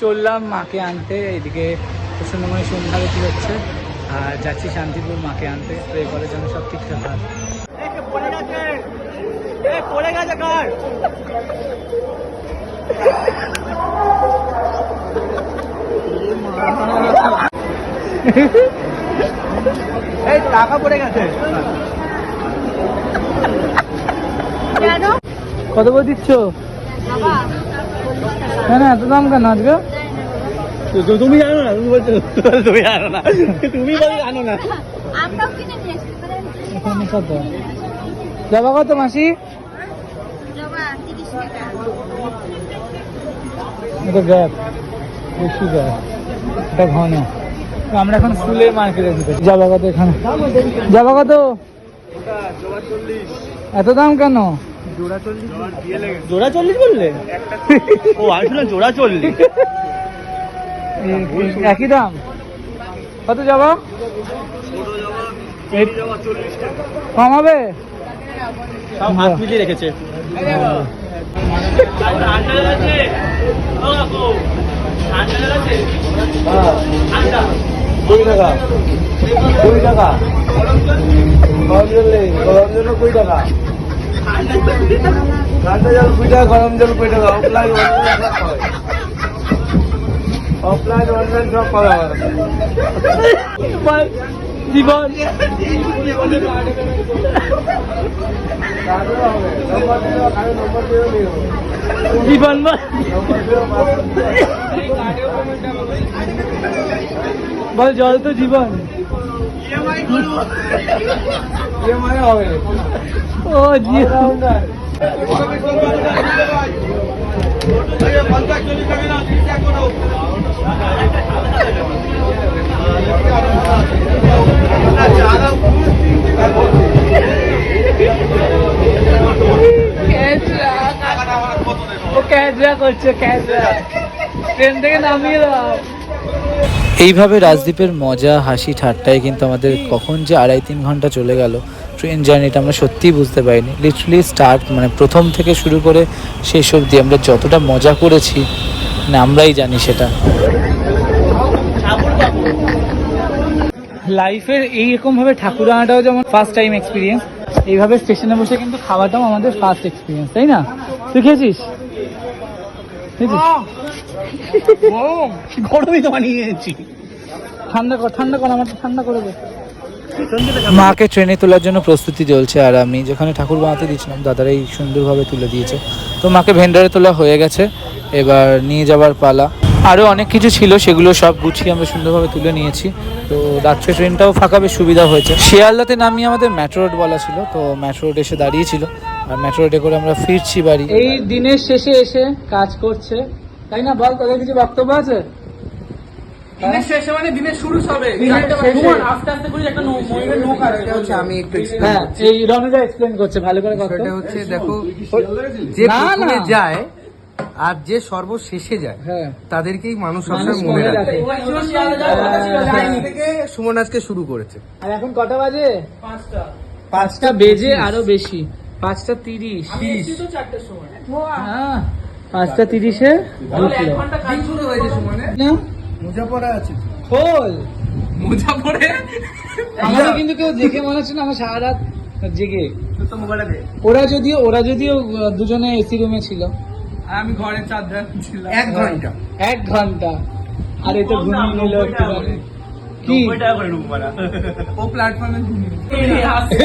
চললাম মাকে আনতে। এদিকে সুন্দরমণি সন্ধ্যারতি হচ্ছে আর যাচ্ছি শান্তিপুর মাকে আনতে। তো এবারে যেন সব ঠিকঠাক হয় পড়ে গেছে। কার? এই টাকা পড়ে গেছে। কত করে দিচ্ছ? বাবা হ্যাঁ না এত দাম কেন আজকে? তুমি জানো না তুমি বলছো তুমি জানো না তুমি বলি জানো না। কিনে কত? যাবা কত মাসি? জবা এটা গ্যাপ বেশি গ্যাপ এটা ঘন। আমরা এখন ফুলের মার্কেটে ঢুকেছি। যাবা কত এখানে? যাবা কত? এত দাম কেন? জোড়া চল্লিশ বললে? ও আসলে জোড়া চল্লিশ একই দাম। কত যাবা? এই- কমাবে? সব হাত মিলিয়ে রেখেছে। কুড়ি টাকা। কুড়ি টাকা। গরম কুড়ি টাকা। ঠান্ডা জল টাকা গরম জল টাকা অফলাইন অফলাইন অনলাইন সব করা হয়। জীবন। কারও বল। জল তো জীবন। ও জীবন ও ক্যাজরা করছে ক্যাজরা ট্রেন থেকে নামিয়ে দাও। এইভাবে রাজদ্বীপের মজা, হাসি, ঠাট্টায় কিন্তু আমাদের কখন যে আড়াই তিন ঘণ্টা চলে গেল, ট্রেন জার্নিটা আমরা সত্যিই বুঝতে পারিনি। লিটারালি স্টার্ট মানে প্রথম থেকে শুরু করে শেষ অবধি আমরা যতটা মজা করেছি মানে আমরাই জানি সেটা। লাইফের এইরকম ভাবে ঠাকুর আনাটাও যেমন ফার্স্ট টাইম এক্সপিরিয়েন্স এইভাবে স্টেশনে বসে কিন্তু খাওয়াটাও আমাদের ফার্স্ট এক্সপিরিয়েন্স তাই না? তুই খেয়েছিস? গরমই তো বানিয়ে নিয়েছি ঠান্ডা কর ঠান্ডা কর আমার ঠান্ডা করে দে। মাকে ট্রেনে তোলার জন্য প্রস্তুতি চলছে আর আমি যেখানে ঠাকুর বানাতে দিয়েছিলাম দাদারাই সুন্দরভাবে তুলে দিয়েছে। তো মাকে ভেন্ডারে তোলা হয়ে গেছে এবার নিয়ে যাবার পালা। আরও অনেক কিছু ছিল সেগুলো সব গুছিয়ে আমরা সুন্দরভাবে তুলে নিয়েছি। তো রাত্রে ট্রেনটাও ফাঁকা বেশ সুবিধা হয়েছে। শিয়ালদাতে নামিয়ে আমাদের মেট্রো রোড বলা ছিল তো মেট্রো রোড এসে দাঁড়িয়েছিল আর মেট্রো রোডে করে আমরা ফিরছি বাড়ি। এই দিনের শেষে এসে কাজ করছে। তাই না বল তোদের কিছু বক্তব্য আছে? দিনের শেষে মানে আমি একটু হ্যাঁ ভালো করে সেটা হচ্ছে দেখো যে প্রথমে যায় আর যে সর্বশেষে যায় হ্যাঁ। তাদেরকেই মানুষ সবসময় মনে রাখে। থেকে সুমন আজকে শুরু করেছে। আর এখন কটা বাজে? পাঁচটা বেজে আরও বেশি। পাঁচটা তিরিশ। হ্যাঁ পাঁচটা তিরিশে? ঢুকলো শুরু হয়েছে সুমনের না? মোজা পরা আছে। খোল। মোজা পরে আমাদের কিন্তু কেউ দেখে মনে হচ্ছে না আমার সারা রাত জেগে। ওরা যদিও ওরা যদিও দুজনে এসি রুমে ছিল। আর আমি ঘরে ছিলাম। এক ঘণ্টা। এক ঘণ্টা। আর ঘুমিয়ে নিল কি? ভাড়া ও প্ল্যাটফর্মে আসছে।